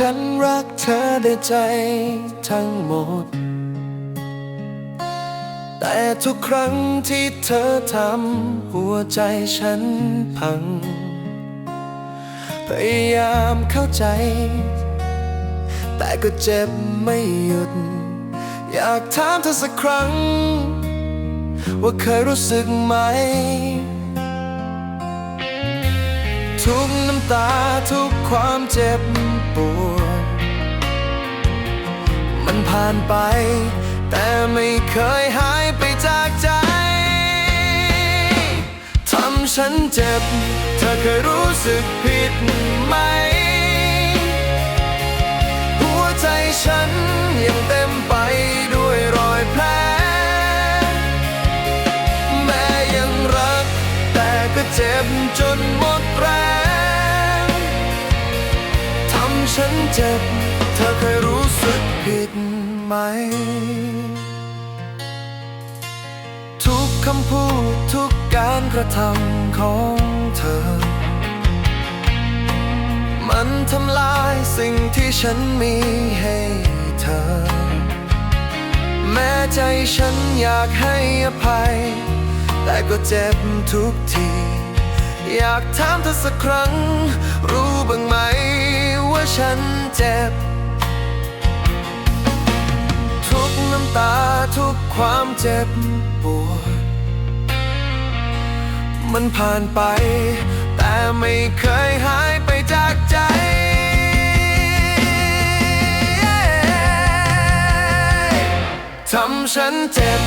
ฉันรักเธอได้ใจทั้งหมด แต่ทุกครั้งที่เธอทำหัวใจฉันพัง พยายามเข้าใจ แต่ก็เจ็บไม่หยุด อยากถามเธอสักครั้ง ว่าเคยรู้สึกไหม ทุกน้ำตาทุกความเจ็บปวด มันผ่านไป แต่ไม่เคยหายไปจากใจ ทำฉันเจ็บ เธอเคยรู้สึกผิดไหม หัวใจฉันยังเต็มไปด้วยรอยแผล แม้ยังรัก แต่ก็เจ็บจนหมด ฉันเจ็บ เธอเคยรู้สึกผิดไหม ทุกคำพูดทุกการกระทำของเธอ มันทำลายสิ่งที่ฉันมีให้เธอ แม้ใจฉันอยากให้อภัย แต่ก็เจ็บทุกที อยากถามเธอสักครั้ง รู้บ้างไหม ฉันเจ็บ ทุกน้ำตาทุกความเจ็บปวด มันผ่านไป แต่ไม่เคยหายไปจากใจทำฉันเจ็บ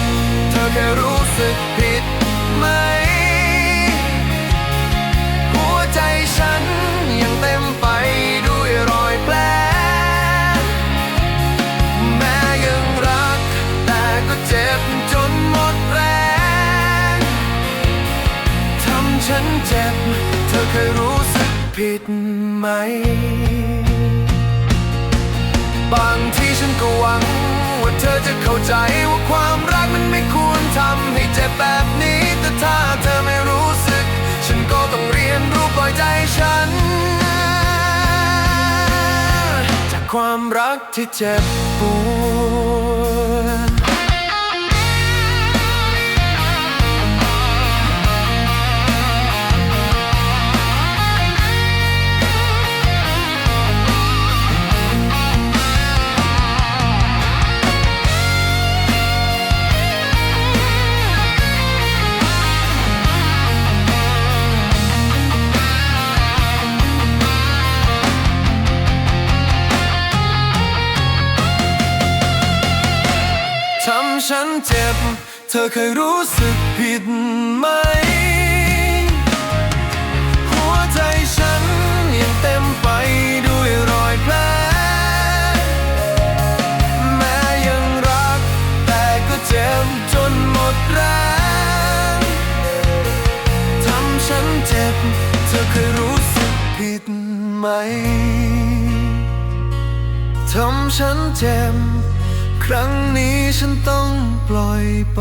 เธอเคยรู้สึก ฉันเจ็บ เธอเคยรู้สึกผิดไหม บางทีฉันก็หวัง ว่าเธอจะเข้าใจว่าความรักมันไม่ควรทำให้เจ็บแบบนี้ แต่ถ้าเธอไม่รู้สึก ฉันก็ต้องเรียนรู้ปล่อยใจฉัน จากความรักที่เจ็บปวด ฉันเจ็บ เธอเคยรู้สึกผิดไหม หัวใจฉันยังเต็มไปด้วยรอยแผลแม้ยังรัก แต่ก็เจ็บจนหมดแรงทำฉันเจ็บ เธอเคยรู้สึกผิดไหมทำฉันเจ็บ ครั้งนี้ ฉันต้องปล่อยไป